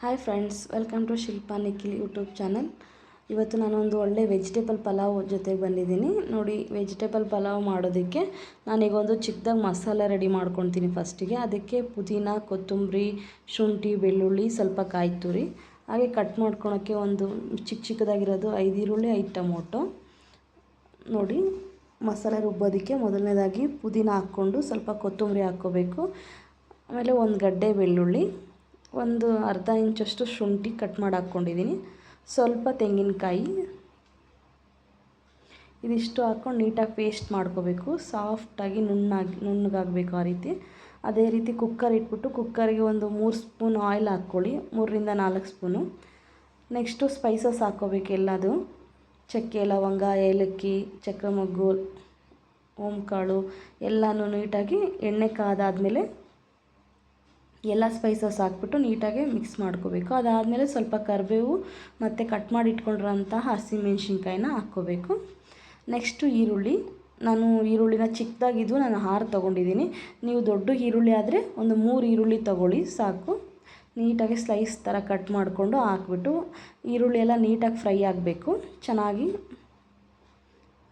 Hi friends welcome to Shilpa Nikhil YouTube channel ಇವತ್ತು ನಾನೊಂದು ಒಳ್ಳೆ ವೆಜಿಟೇಬಲ್ ಪಲಾವ್ ಜೊತೆಗೆ ಬಂದಿದ್ದೀನಿ. ನೋಡಿ ವೆಜಿಟೇಬಲ್ ಪಲಾವ್ ಮಾಡೋದಕ್ಕೆ ನಾನೀಗ ಒಂದು ಚಿಕ್ಕದಾಗಿ ಮಸಾಲೆ ರೆಡಿ ಮಾಡ್ಕೊತೀನಿ ಫಸ್ಟಿಗೆ ಅದಕ್ಕೆ ಪುದೀನ, ಕೊತ್ತಂಬರಿ, ಶುಂಠಿ, ಬೆಳ್ಳುಳ್ಳಿ ಸ್ವಲ್ಪ ಕಾಯಿ ತುರಿ ಹಾಗೆ ಕಟ್ ಮಾಡ್ಕೊಳೋಕ್ಕೆ ಒಂದು ಚಿಕ್ಕ ಚಿಕ್ಕದಾಗಿರೋದು ಐದು ಈರುಳ್ಳಿ, ಐದು ಟೊಮೊಟೊ. ನೋಡಿ, ಮಸಾಲೆ ರುಬ್ಬೋದಕ್ಕೆ ಮೊದಲನೇದಾಗಿ ಪುದೀನ ಹಾಕ್ಕೊಂಡು ಸ್ವಲ್ಪ ಕೊತ್ತಂಬರಿ ಹಾಕ್ಕೋಬೇಕು. ಆಮೇಲೆ ಒಂದು ಗಡ್ಡೆ ಬೆಳ್ಳುಳ್ಳಿ. ಒಂದು ಅರ್ಧ ಇಂಚಷ್ಟು ಶುಂಠಿ ಕಟ್ ಮಾಡಿ ಹಾಕ್ಕೊಂಡಿದ್ದೀನಿ. ಸ್ವಲ್ಪ ತೆಂಗಿನಕಾಯಿ. ಇದಿಷ್ಟು ಹಾಕ್ಕೊಂಡು ನೀಟಾಗಿ ಪೇಸ್ಟ್ ಮಾಡ್ಕೋಬೇಕು. ಸಾಫ್ಟಾಗಿ ನುಣ್ಣಾಗಿ, ನುಣ್ಣಗಾಗಬೇಕು ಆ ರೀತಿ. ಅದೇ ರೀತಿ ಕುಕ್ಕರ್ ಇಟ್ಬಿಟ್ಟು ಕುಕ್ಕರ್ಗೆ ಒಂದು ಮೂರು ಸ್ಪೂನ್ ಆಯಿಲ್ ಹಾಕ್ಕೊಳ್ಳಿ. ಮೂರರಿಂದ ನಾಲ್ಕು ಸ್ಪೂನು. ನೆಕ್ಸ್ಟು ಸ್ಪೈಸಸ್ ಹಾಕ್ಕೋಬೇಕು ಎಲ್ಲದು. ಚಕ್ಕೆ, ಲವಂಗ, ಏಲಕ್ಕಿ ಚಕ್ರ ಮೊಗ್ಗು ಓಂಕಾಳು ಎಲ್ಲನೂ ನೀಟಾಗಿ ಎಣ್ಣೆ ಕಾದಾದಮೇಲೆ ಎಲ್ಲ ಸ್ಪೈಸಸ್ ಹಾಕ್ಬಿಟ್ಟು ನೀಟಾಗಿ ಮಿಕ್ಸ್ ಮಾಡ್ಕೋಬೇಕು. ಅದಾದಮೇಲೆ ಸ್ವಲ್ಪ ಕರಿಬೇವು ಮತ್ತು ಕಟ್ ಮಾಡಿ ಇಟ್ಕೊಂಡಿರೋಂತಹ ಹಸಿಮೆಣ್ಸಿನ್ಕಾಯಿನ ಹಾಕ್ಕೋಬೇಕು. ನೆಕ್ಸ್ಟು ಈರುಳ್ಳಿ. ನಾನು ಈರುಳ್ಳಿನ ಚಿಕ್ಕದಾಗಿದ್ದು ನಾನು ಹಾರು ತೊಗೊಂಡಿದ್ದೀನಿ. ನೀವು ದೊಡ್ಡ ಈರುಳ್ಳಿ ಆದರೆ ಒಂದು ಮೂರು ಈರುಳ್ಳಿ ತೊಗೊಳ್ಳಿ, ಸಾಕು. ನೀಟಾಗಿ ಸ್ಲೈಸ್ ಥರ ಕಟ್ ಮಾಡಿಕೊಂಡು ಹಾಕ್ಬಿಟ್ಟು ಈರುಳ್ಳಿ ಎಲ್ಲ ನೀಟಾಗಿ ಫ್ರೈ ಆಗಬೇಕು. ಚೆನ್ನಾಗಿ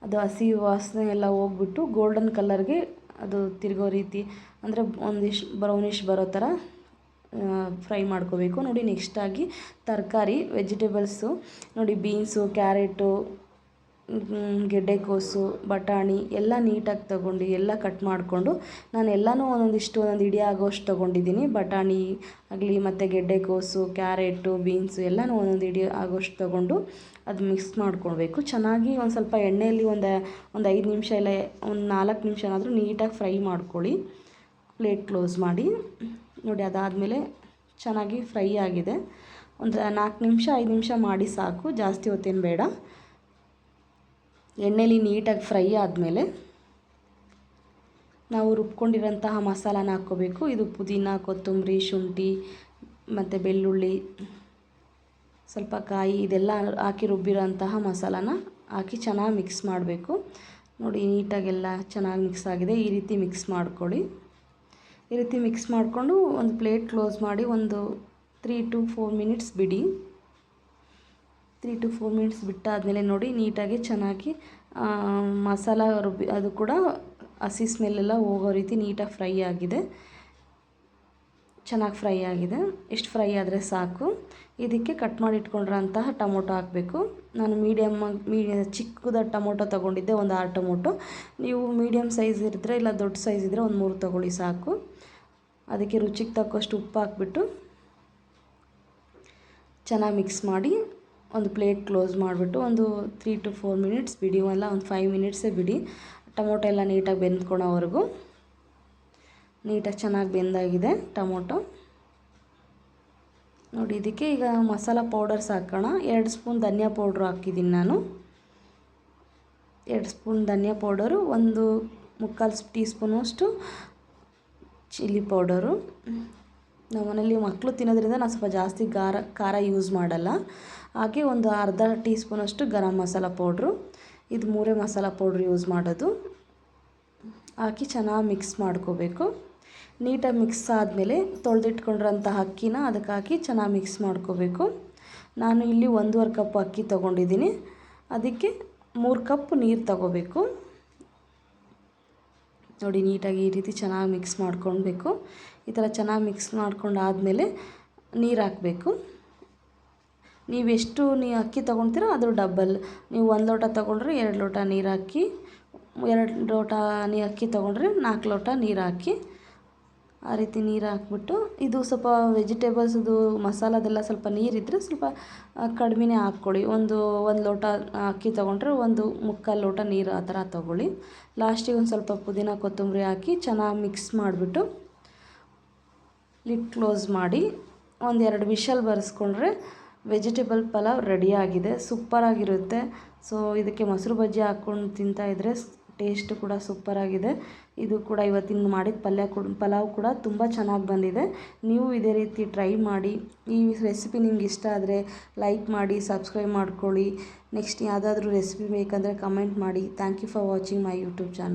ಅದು ಹಸಿ ವಾಸನೆ ಎಲ್ಲ ಹೋಗ್ಬಿಟ್ಟು ಗೋಲ್ಡನ್ ಕಲರ್ಗೆ ಅದು ತಿರುಗೋ ರೀತಿ. ಅಂದರೆ ಒಂದಿಷ್ಟು ಬ್ರೌನಿಷ್ ಬರೋ ಥರ ಫ್ರೈ ಮಾಡ್ಕೋಬೇಕು. ನೋಡಿ ನೆಕ್ಸ್ಟಾಗಿ ತರಕಾರಿ ವೆಜಿಟೇಬಲ್ಸು ನೋಡಿ ಬೀನ್ಸು ಕ್ಯಾರೆಟು ಗೆಡ್ಡೆಕೋಸು ಬಟಾಣಿ ಎಲ್ಲ ನೀಟಾಗಿ ತೊಗೊಂಡು, ಎಲ್ಲ ಕಟ್ ಮಾಡಿಕೊಂಡು ನಾನು ಎಲ್ಲನೂ ಒಂದೊಂದಿಷ್ಟು ಒಂದೊಂದು ಇಡಿ ಆಗೋಷ್ಟು ತೊಗೊಂಡಿದ್ದೀನಿ. ಬಟಾಣಿ ಆಗಲಿ ಮತ್ತು ಗೆಡ್ಡೆಕೋಸು ಕ್ಯಾರೆಟು, ಬೀನ್ಸು ಎಲ್ಲನೂ ಒಂದೊಂದು ಇಡಿ ಆಗೋಷ್ಟು ತೊಗೊಂಡು ಅದು ಮಿಕ್ಸ್ ಮಾಡ್ಕೊಳ್ಬೇಕು. ಚೆನ್ನಾಗಿ ಒಂದು ಸ್ವಲ್ಪ ಎಣ್ಣೆಯಲ್ಲಿ ಒಂದು ಒಂದು ಐದು ನಿಮಿಷ ಇಲ್ಲ, ಒಂದು ನಾಲ್ಕು ನಿಮಿಷನಾದರೂ ನೀಟಾಗಿ ಫ್ರೈ ಮಾಡ್ಕೊಳ್ಳಿ. ಪ್ಲೇಟ್ ಕ್ಲೋಸ್ ಮಾಡಿ. ನೋಡಿ, ಅದಾದಮೇಲೆ ಚೆನ್ನಾಗಿ ಫ್ರೈ ಆಗಿದೆ. ಒಂದು ನಾಲ್ಕು ನಿಮಿಷ, ಐದು ನಿಮಿಷ ಮಾಡಿ ಸಾಕು. ಜಾಸ್ತಿ ಹೊತ್ತೇನು ಬೇಡ. ಎಣ್ಣೆಲಿ ನೀಟಾಗಿ ಫ್ರೈ ಆದಮೇಲೆ ನಾವು ರುಬ್ಕೊಂಡಿರೋಂತಹ ಮಸಾಲಾನ ಹಾಕ್ಕೋಬೇಕು. ಇದು ಪುದೀನ, ಕೊತ್ತಂಬರಿ, ಶುಂಠಿ, ಮತ್ತು ಬೆಳ್ಳುಳ್ಳಿ, ಸ್ವಲ್ಪ ಕಾಯಿ, ಇದೆಲ್ಲ ಹಾಕಿ ರುಬ್ಬಿರೋಂತಹ ಮಸಾಲಾನ ಹಾಕಿ ಚೆನ್ನಾಗಿ ಮಿಕ್ಸ್ ಮಾಡಬೇಕು. ನೋಡಿ, ನೀಟಾಗೆಲ್ಲ ಚೆನ್ನಾಗಿ ಮಿಕ್ಸ್ ಆಗಿದೆ. ಈ ರೀತಿ ಮಿಕ್ಸ್ ಮಾಡ್ಕೊಳ್ಳಿ. ಈ ರೀತಿ ಮಿಕ್ಸ್ ಮಾಡಿಕೊಂಡು ಒಂದು ಪ್ಲೇಟ್ ಕ್ಲೋಸ್ ಮಾಡಿ ಒಂದು ತ್ರೀ ಟು ಫೋರ್ ಮಿನಿಟ್ಸ್ ಬಿಡಿ. ತ್ರೀ ಟು ಫೋರ್ ಮಿನಿಟ್ಸ್ ಬಿಟ್ಟಾದಮೇಲೆ ನೋಡಿ ನೀಟಾಗಿ ಚೆನ್ನಾಗಿ ಮಸಾಲ ರುಬ್ಬಿ, ಅದು ಕೂಡ ಹಸಿ ಸ್ಮೆಲ್ಲೆಲ್ಲ ಹೋಗೋ ರೀತಿ ನೀಟಾಗಿ ಫ್ರೈ ಆಗಿದೆ. ಚೆನ್ನಾಗಿ ಫ್ರೈ ಆಗಿದೆ. ಇಷ್ಟು ಫ್ರೈ ಆದರೆ ಸಾಕು. ಇದಕ್ಕೆ ಕಟ್ ಮಾಡಿ ಇಟ್ಕೊಂಡಿರೋಂತಹ ಟೊಮೊಟೊ ಹಾಕಬೇಕು. ನಾನು ಮೀಡಿಯಮ್ ಮೀ ಚಿಕ್ಕದ ಟೊಮೊಟೊ ತೊಗೊಂಡಿದ್ದೆ, ಒಂದು ಆರು ಟೊಮೊಟೊ. ನೀವು ಮೀಡಿಯಮ್ ಸೈಜ್ ಇದ್ದರೆ ಇಲ್ಲ ದೊಡ್ಡ ಸೈಜ್ ಇದ್ದರೆ ಒಂದು ಮೂರು ತೊಗೊಳ್ಳಿ, ಸಾಕು. ಅದಕ್ಕೆ ರುಚಿಗೆ ತಕ್ಕಷ್ಟು ಉಪ್ಪು ಹಾಕ್ಬಿಟ್ಟು ಚೆನ್ನಾಗಿ ಮಿಕ್ಸ್ ಮಾಡಿ ಒಂದು ಪ್ಲೇಟ್ ಕ್ಲೋಸ್ ಮಾಡಿಬಿಟ್ಟು ಒಂದು ತ್ರೀ ಟು ಫೋರ್ ಮಿನಿಟ್ಸ್ ಬಿಡಿ ಅಲ್ಲ ಒಂದು ಫೈವ್ ಮಿನಿಟ್ಸೇ ಬಿಡಿ. ಟೊಮೊಟೊ ಎಲ್ಲ ನೀಟಾಗಿ ಬೆಂದ್ಕೊಳೋವರೆಗೂ. ನೀಟಾಗಿ ಚೆನ್ನಾಗಿ ಬೆಂದಾಗಿದೆ ಟೊಮೊಟೊ. ನೋಡಿ, ಇದಕ್ಕೆ ಈಗ ಮಸಾಲ ಪೌಡರ್ಸ್ ಹಾಕೋಣ. ಎರಡು ಸ್ಪೂನ್ ಧನಿಯಾ ಪೌಡ್ರು ಹಾಕಿದ್ದೀನಿ ನಾನು. ಎರಡು ಸ್ಪೂನ್ ಧನಿಯಾ ಪೌಡರು, ಒಂದು ಮುಕ್ಕಾಲು ಟೀ ಸ್ಪೂನಷ್ಟು ಚಿಲ್ಲಿ ಪೌಡರು. ನಮ್ಮ ಮನೇಲಿ ಮಕ್ಕಳು ತಿನ್ನೋದ್ರಿಂದ ನಾನು ಸ್ವಲ್ಪ ಜಾಸ್ತಿ ಖಾರ ಖಾರ ಯೂಸ್ ಮಾಡಲ್ಲ. ಹಾಗೆ ಒಂದು ಅರ್ಧ ಟೀ ಸ್ಪೂನಷ್ಟು ಗರಂ ಮಸಾಲ ಪೌಡ್ರು, ಇದು ಮೂರೇ ಮಸಾಲ ಪೌಡ್ರ್ ಯೂಸ್ ಮಾಡೋದು. ಹಾಕಿ ಚೆನ್ನಾಗಿ ಮಿಕ್ಸ್ ಮಾಡ್ಕೋಬೇಕು. ನೀಟಾಗಿ ಮಿಕ್ಸ್ ಆದಮೇಲೆ ತೊಳೆದಿಟ್ಕೊಂಡಿರೋಂಥ ಅಕ್ಕಿನ ಅದಕ್ಕೆ ಹಾಕಿ ಚೆನ್ನಾಗಿ ಮಿಕ್ಸ್ ಮಾಡ್ಕೋಬೇಕು. ನಾನು ಇಲ್ಲಿ ಒಂದೂವರೆ ಕಪ್ ಅಕ್ಕಿ ತೊಗೊಂಡಿದ್ದೀನಿ. ಅದಕ್ಕೆ ಮೂರು ಕಪ್ ನೀರು ತಗೋಬೇಕು. ನೋಡಿ, ನೀಟಾಗಿ ಈ ರೀತಿ ಚೆನ್ನಾಗಿ ಮಿಕ್ಸ್ ಮಾಡ್ಕೊಳ್ಬೇಕು. ಈ ಥರ ಚೆನ್ನಾಗಿ ಮಿಕ್ಸ್ ಮಾಡ್ಕೊಂಡು ಆದಮೇಲೆ ನೀರು ಹಾಕಬೇಕು. ನೀವು ನೀವು ಅಕ್ಕಿ ತೊಗೊಳ್ತೀರೋ ಅದು ಡಬ್ಬಲ್ ನೀವು ಒಂದು ಲೋಟ ತೊಗೊಂಡ್ರೆ ಎರಡು ಲೋಟ ನೀರು ಹಾಕಿ, ಎರಡು ಲೋಟ ನೀ, ಅಕ್ಕಿ ತೊಗೊಂಡ್ರೆ ನಾಲ್ಕು ಲೋಟ ನೀರು ಹಾಕಿ ಆ ರೀತಿ ನೀರು ಹಾಕ್ಬಿಟ್ಟು ಇದು ಸ್ವಲ್ಪ ವೆಜಿಟೇಬಲ್ಸ್ದು ಮಸಾಲದೆಲ್ಲ ಸ್ವಲ್ಪ ನೀರಿದ್ದರೆ ಸ್ವಲ್ಪ ಕಡಿಮೆನೇ ಹಾಕ್ಕೊಳ್ಳಿ. ಒಂದು ಒಂದು ಲೋಟ ಅಕ್ಕಿ ತೊಗೊಂಡ್ರೆ ಒಂದು ಮುಕ್ಕಾಲು ಲೋಟ ನೀರು ಆ ಥರ ತೊಗೊಳ್ಳಿ. ಲಾಸ್ಟಿಗೆ ಒಂದು ಸ್ವಲ್ಪ ಪುದೀನ ಕೊತ್ತಂಬರಿ ಹಾಕಿ ಚೆನ್ನಾಗಿ ಮಿಕ್ಸ್ ಮಾಡಿಬಿಟ್ಟು ಲಿಡ್ ಕ್ಲೋಸ್ ಮಾಡಿ ಒಂದೆರಡು ವಿಷಲ್ ಬರೆಸ್ಕೊಂಡ್ರೆ ವೆಜಿಟೇಬಲ್ ಪಲಾವ್ ರೆಡಿಯಾಗಿದೆ ಸೂಪರಾಗಿರುತ್ತೆ ಸೊ ಇದಕ್ಕೆ ಮೊಸರು ಬಜ್ಜಿ ಹಾಕ್ಕೊಂಡು ತಿಂತಾಯಿದ್ರೆ ಟೇಸ್ಟ್ ಕೂಡ ಸೂಪರಾಗಿದೆ ಇದು ಕೂಡ ಇವತ್ತಿನ ಮಾಡಿದ ಪಲ್ಯ ಕೂಡ, ಪಲಾವ್ ಕೂಡ ತುಂಬ ಚೆನ್ನಾಗಿ ಬಂದಿದೆ. ನೀವು ಇದೇ ರೀತಿ ಟ್ರೈ ಮಾಡಿ. ಈ ರೆಸಿಪಿ ನಿಮ್ಗೆ ಇಷ್ಟ ಆದರೆ ಲೈಕ್ ಮಾಡಿ, ಸಬ್ಸ್ಕ್ರೈಬ್ ಮಾಡ್ಕೊಳ್ಳಿ. ನೆಕ್ಸ್ಟ್ ಯಾವುದಾದ್ರೂ ರೆಸಿಪಿ ಬೇಕಂದರೆ ಕಮೆಂಟ್ ಮಾಡಿ. Thank you for watching my YouTube channel.